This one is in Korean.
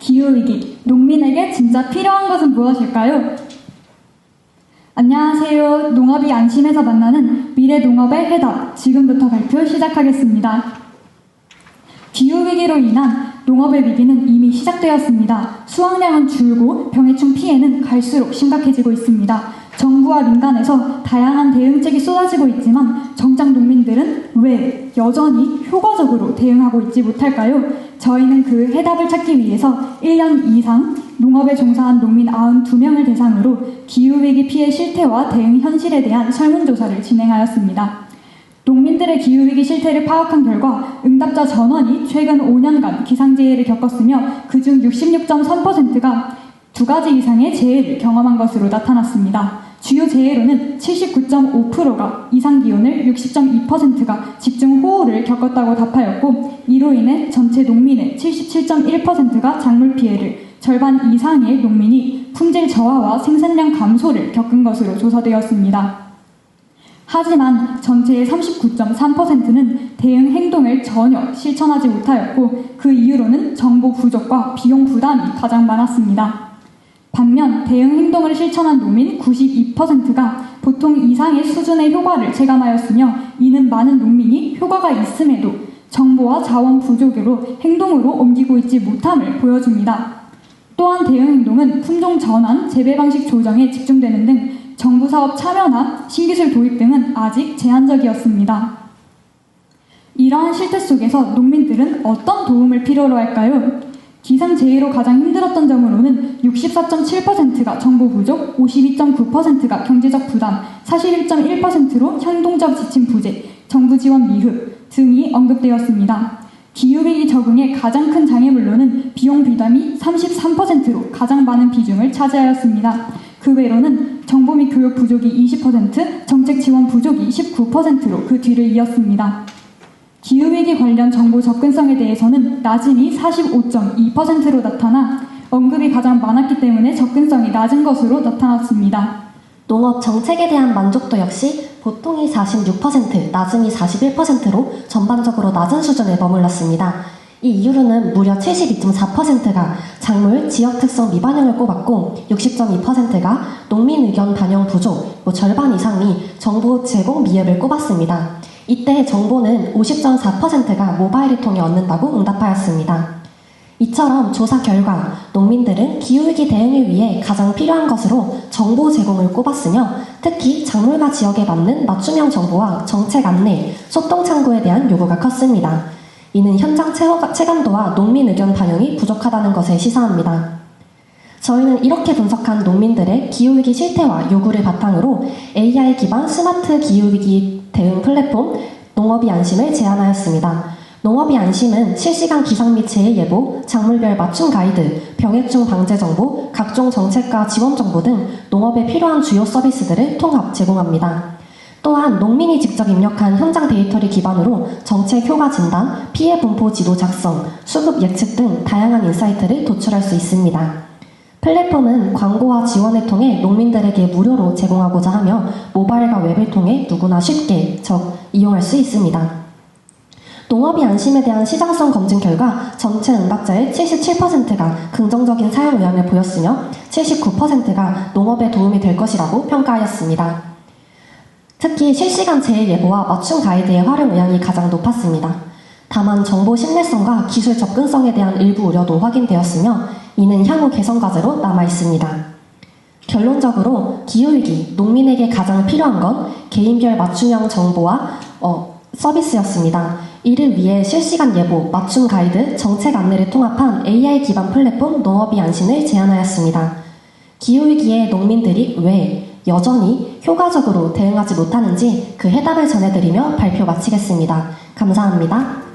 기후위기, 농민에게 진짜 필요한 것은 무엇일까요? 안녕하세요. 농업이 안심해서 만나는 미래 농업의 해답. 지금부터 발표 시작하겠습니다. 기후위기로 인한 농업의 위기는 이미 시작되었습니다. 수확량은 줄고 병해충 피해는 갈수록 심각해지고 있습니다. 정부와 민간에서 다양한 대응책이 쏟아지고 있지만 정작 농민들은 왜 여전히 효과적으로 대응하고 있지 못할까요? 저희는 그 해답을 찾기 위해서 1년 이상 농업에 종사한 농민 92명을 대상으로 기후위기 피해 실태와 대응 현실에 대한 설문조사를 진행하였습니다. 농민들의 기후위기 실태를 파악한 결과 응답자 전원이 최근 5년간 기상재해를 겪었으며 그중 66.3%가 두 가지 이상의 재해를 경험한 것으로 나타났습니다. 주요 재해로는 79.5%가 이상 기온을 60.2%가 집중 호우를 겪었다고 답하였고 이로 인해 전체 농민의 77.1%가 작물 피해를 절반 이상의 농민이 품질 저하와 생산량 감소를 겪은 것으로 조사되었습니다. 하지만 전체의 39.3%는 대응 행동을 전혀 실천하지 못하였고 그 이유로는 정보 부족과 비용 부담이 가장 많았습니다. 반면 대응 행동을 실천한 농민 92%가 보통 이상의 수준의 효과를 체감하였으며 이는 많은 농민이 효과가 있음에도 정보와 자원 부족으로 행동으로 옮기고 있지 못함을 보여줍니다. 또한 대응 행동은 품종 전환, 재배 방식 조정에 집중되는 등 정부 사업 참여나 신기술 도입 등은 아직 제한적이었습니다. 이러한 실태 속에서 농민들은 어떤 도움을 필요로 할까요? 기상재해로 가장 힘들었던 점으로는 64.7%가 정보 부족, 52.9%가 경제적 부담, 41.1%로 행동적 지침 부재, 정부 지원 미흡 등이 언급되었습니다. 기후위기 적응의 가장 큰 장애물로는 비용 부담이 33%로 가장 많은 비중을 차지하였습니다. 그 외로는 정보 및 교육 부족이 20%, 정책 지원 부족이 19%로 그 뒤를 이었습니다. 기후위기 관련 정보 접근성에 대해서는 낮음이 45.2%로 나타나 언급이 가장 많았기 때문에 접근성이 낮은 것으로 나타났습니다. 농업 정책에 대한 만족도 역시 보통이 46%, 낮음이 41%로 전반적으로 낮은 수준에 머물렀습니다. 이 이유로는 무려 72.4%가 작물 지역 특성 미반영을 꼽았고 60.2%가 농민 의견 반영 부족, 뭐 절반 이상이 정보 제공 미흡을 꼽았습니다. 이때 정보는 50.4%가 모바일을 통해 얻는다고 응답하였습니다. 이처럼 조사 결과 농민들은 기후위기 대응을 위해 가장 필요한 것으로 정보 제공을 꼽았으며 특히 작물과 지역에 맞는 맞춤형 정보와 정책 안내, 소통 창구에 대한 요구가 컸습니다. 이는 현장 체감도와 농민 의견 반영이 부족하다는 것에 시사합니다. 저희는 이렇게 분석한 농민들의 기후위기 실태와 요구를 바탕으로 AI 기반 스마트 기후위기 대응 플랫폼 농업이 안심을 제안하였습니다. 농업이 안심은 실시간 기상 및 재해 예보, 작물별 맞춤 가이드, 병해충 방제 정보, 각종 정책과 지원 정보 등 농업에 필요한 주요 서비스들을 통합 제공합니다. 또한 농민이 직접 입력한 현장 데이터를 기반으로 정책 효과 진단, 피해 분포 지도 작성, 수급 예측 등 다양한 인사이트를 도출할 수 있습니다. 플랫폼은 광고와 지원을 통해 농민들에게 무료로 제공하고자 하며 모바일과 웹을 통해 누구나 쉽게 적 이용할 수 있습니다. 농업이 안심에 대한 시장성 검증 결과 전체 응답자의 77%가 긍정적인 사용 의향을 보였으며 79%가 농업에 도움이 될 것이라고 평가하였습니다. 특히 실시간 재해 예보와 맞춤 가이드의 활용 의향이 가장 높았습니다. 다만 정보 신뢰성과 기술 접근성에 대한 일부 우려도 확인되었으며 이는 향후 개선 과제로 남아 있습니다. 결론적으로 기후위기, 농민에게 가장 필요한 건 개인별 맞춤형 정보와 어, 서비스였습니다. 이를 위해 실시간 예보, 맞춤 가이드, 정책 안내를 통합한 AI 기반 플랫폼 농업이 안신을 제안하였습니다. 기후위기에 농민들이 왜 여전히 효과적으로 대응하지 못하는지 그 해답을 전해드리며 발표 마치겠습니다. 감사합니다.